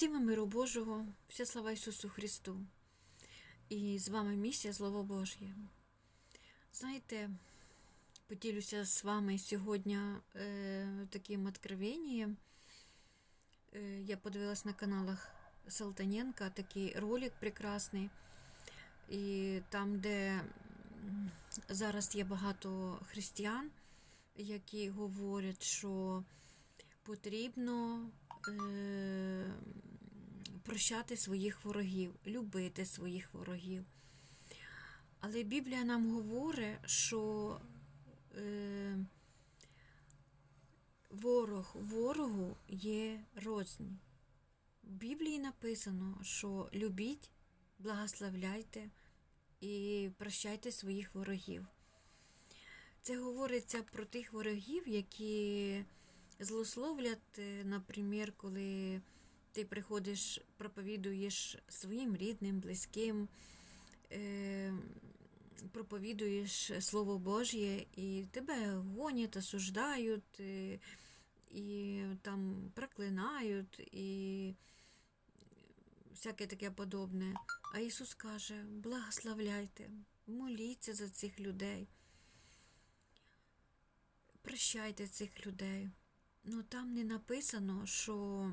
Всім миру Божого, вся слава Ісусу Христу. І з вами місія Слово Божє. Знаєте, поділюся з вами сьогодні е, таким откровенням. Е, я подивилась на каналах Салтаненка такий ролик прекрасний. І там, де зараз є багато християн, які говорять, що потрібно е, прощати своїх ворогів, любити своїх ворогів. Але Біблія нам говорить, що е, ворог ворогу є рознь. В Біблії написано, що любіть, благословляйте і прощайте своїх ворогів. Це говориться про тих ворогів, які злословлять, е, наприклад, коли ти приходиш, проповідуєш своїм рідним, близьким, е, проповідуєш Слово Божє, і тебе гонять, осуждають, е, і там проклинають, і всяке таке подобне. А Ісус каже: благословляйте, моліться за цих людей. Прощайте цих людей. Ну там не написано, що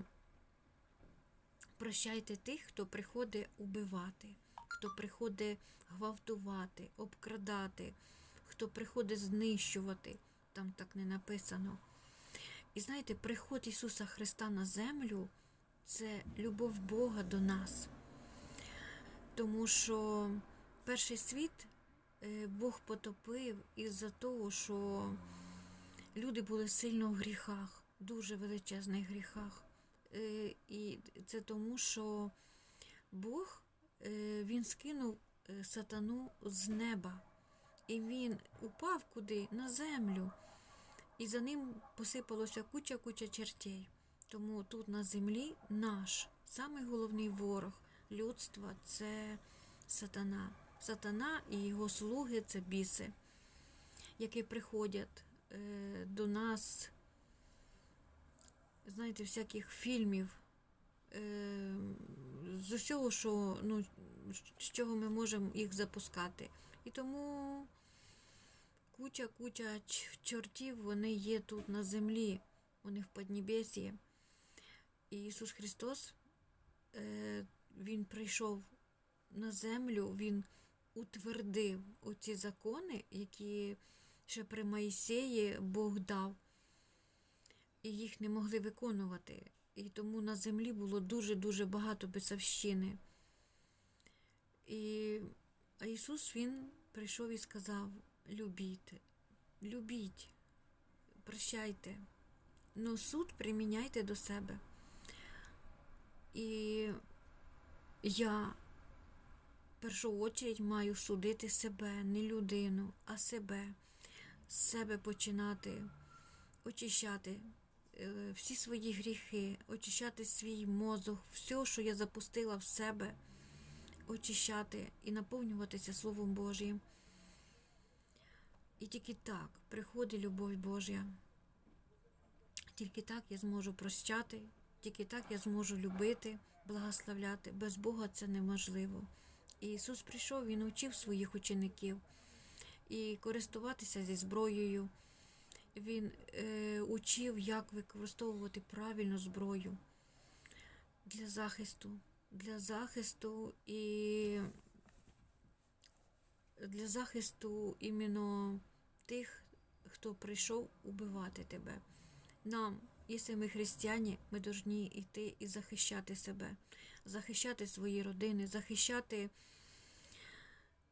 прощайте тих, хто приходить убивати, хто приходить гвалтувати, обкрадати, хто приходить знищувати. Там так не написано. І знаєте, приход Ісуса Христа на землю це любов Бога до нас. Тому що перший світ е, Бог потопив із-за того, що люди були сильно в гріхах, дуже величезних гріхах. Е, І це тому, що Бог е, він скинув е, сатану з неба, і він упав куди? На землю. І за ним посипалося куча-куча чертей. Тому тут на землі наш самий головний ворог людства це сатана. Сатана і його слуги це біси, які приходять до нас, знаєте, всяких фільмів, е, з усього, що, ну, з чого ми можемо їх запускати. І тому куча-куча чортів вони є тут на землі, вони в Поднебес'ї. І Ісус Христос, е, Він прийшов на землю, Він утвердив оці закони, які ще при Моїсеї Бог дав, і їх не могли виконувати. І тому на землі було дуже-дуже багато бесовщини. І Ісус Він прийшов і сказав: любіть, любіть, прощайте, но суд приміняйте до себе. І я в першу очередь маю судити себе, не людину, а себе, себе починати очищати всі свої гріхи, очищати свій мозок, все, що я запустила в себе, очищати і наповнюватися Словом Божим. І тільки так приходить любов Божа. Тільки так я зможу прощати, тільки так я зможу любити, благословляти. Без Бога це неможливо. І Ісус прийшов, Він учив своїх учеників і користуватися зі зброєю. Він е, учив, як використовувати правильно зброю для захисту, для захисту і для захисту іменно тих, хто прийшов убивати тебе. Нам, якщо ми християні, ми повинні йти і захищати себе, захищати свої родини, захищати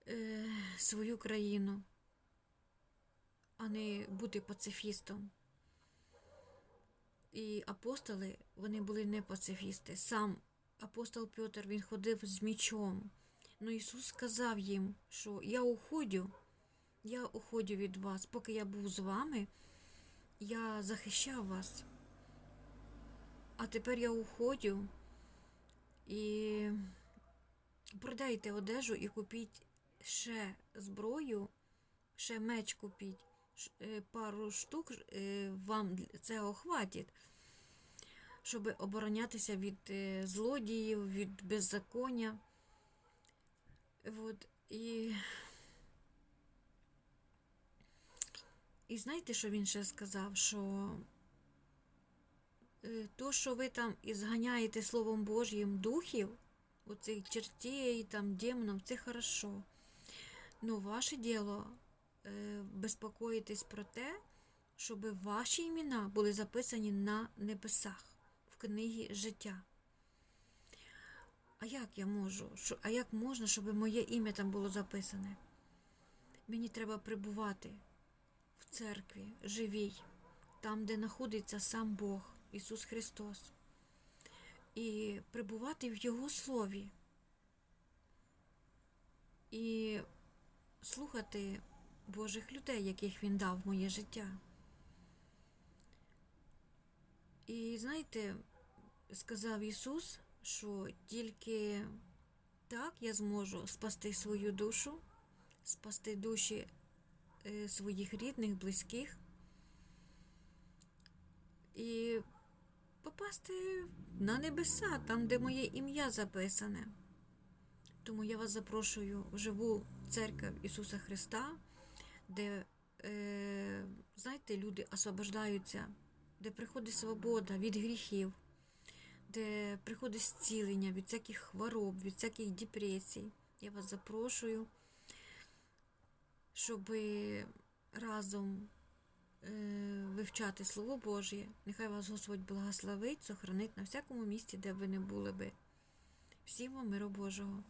е, свою країну, а не бути пацифістом. І апостоли, вони були не пацифісти. Сам апостол Петр він ходив з мічом. Ну Ісус сказав їм, що я уходю, я уходю від вас, поки я був з вами, я захищав вас. А тепер я уходю і продайте одежу і купіть ще зброю, ще меч купіть, пару штук е, вам цього хватить. щоб оборонятися від е, злодіїв, від беззаконня. От, і... і знаєте, що він ще сказав? Що е, то, що ви там зганяєте Словом Божнім духів, оцих чертей, там, демонів, це хорошо. Ну, ваше діло е, безпокоїтесь про те, щоб ваші імена були записані на небесах в книгі життя. А як я можу? А як можна, щоб моє ім'я там було записане? Мені треба прибувати в церкві, живій, там, де знаходиться сам Бог, Ісус Христос, і прибувати в Його Слові. І слухати Божих людей, яких Він дав в моє життя. І знаєте, сказав Ісус, що тільки так я зможу спасти свою душу, спасти душі е, своїх рідних, близьких і попасти на небеса, там, де моє ім'я записане. Тому я вас запрошую в живу церкву Ісуса Христа, де, е, знаєте, люди освобождаються, де приходить свобода від гріхів, де приходить зцілення від всяких хвороб, від всяких депресій. Я вас запрошую, щоб разом е, вивчати Слово Божє. Нехай вас Господь благословить, сохранить на всякому місці, де ви не були би. Всім вам миру Божого.